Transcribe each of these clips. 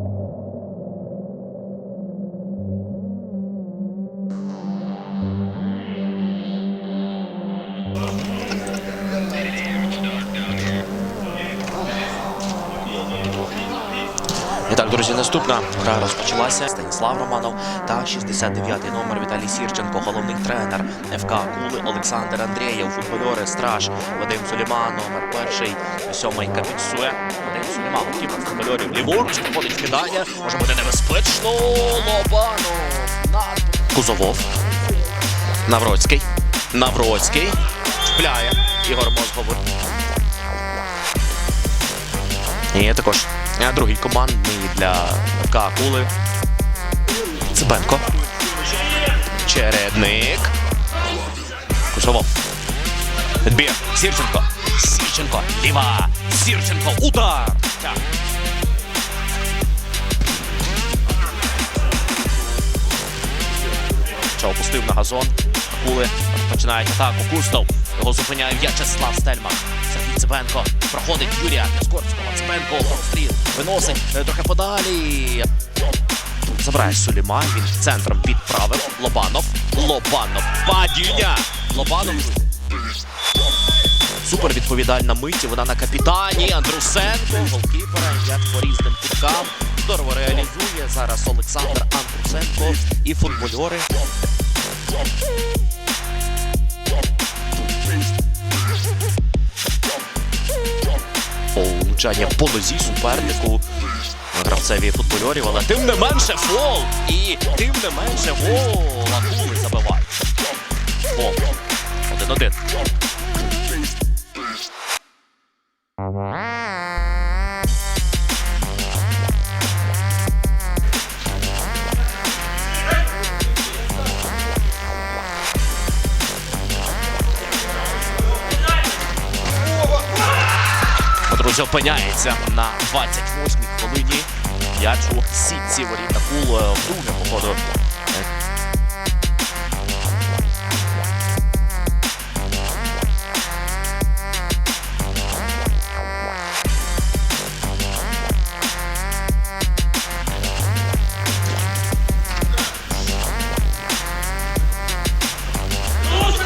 Uh... Друзі, наступна гра розпочалася. Станіслав Романов та 69-й номер Віталій Сірченко, головний тренер ФК Кули Олександр Андрієв, футбольори Страж Вадим Суліман, номер перший, сьомий капітсує. Вадим Суліман, кіпер футбольорів ліворуч, виходить кидання. Може бути небезпечно. Лобанов. Кузовов. Навроцький. Навроцький. Чіпляє. Ігор Мозговий. І також е, другий командний для ФК Кули. Цибенко. Чередник. Кушово. Відбір. Сірченко. Сірченко. Ліва. Сірченко. Удар. Що опустив на газон. Кули починають атаку. Кустов. Його зупиняє В'ячеслав Стельмах. Сергій Цибенко. Проходить Юрія Піскорського. Цибенко. Простріл. Виносить е, трохи подалі. Забирає Суліман. Він центром підправив. Лобанов. Лобанов. Падіння. Лобанов. Супер відповідальна мить. і Вона на капітані. Андрусенко. Голкіпера. Як по різним куткам. Здорово реалізує зараз Олександр Андрусенко і футбольори. Влучання по нозі супернику гравцеві футбольорів, але тим не менше фол. І тим не менше гол. Акули забивають. Фол. Один-один. Друзі, опиняється на 28-й хвилині. М'яч у сітці воріт Акул е, вдруге походу.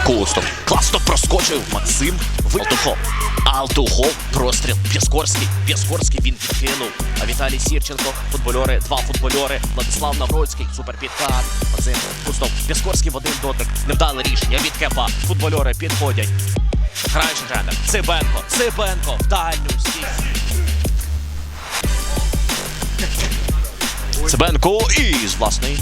Кустов. Класно проскочив Максим Алтухов. Алтухов. Простріл. Пєскорський. Пєскорський він підкинув. А Віталій Сірченко. Футбольори. Два футбольори. Владислав Навроцький. Суперпідкат. Максим Кустов. Пєскорський в один дотик. Невдале рішення від Кепа. Футбольори підходять. Граючий тренер. Цибенко. Цибенко. В дальню стій. Цибенко і з власної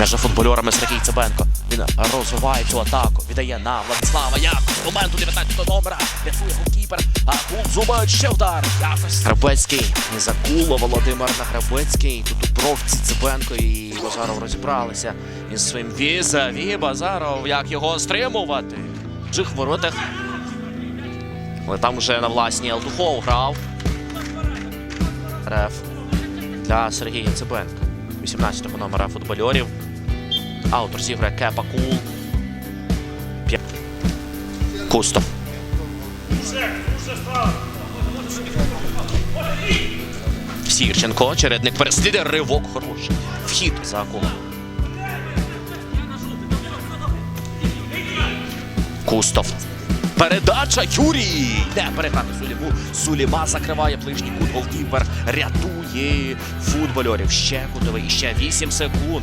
між футбольорами Сергій Цибенко. Він розвиває цю атаку, віддає на Владислава Яков. Моменту 19 номера. Рятує голкіпер. А Кул зубають ще удар. Якось. Грабецький. Закуло Володимир Награбецький. Тут у бровці Цибенко і Базаров розібралися із своїм візаві. Базаров, як його стримувати. В чих воротах. Але там вже на власній Алтухов грав. Реф для Сергія Цибенка. 18-го номера футбольорів. Аут розіграє Кепа Кул. Кустов. Сірченко, чередник переслідує, ривок хороший. Вхід за Акулом. Кустов. Передача Юрій! Не переграти Суліму. Суліма закриває ближній кут. Голкіпер рятує футбольорів. Ще кутовий. Ще 8 секунд.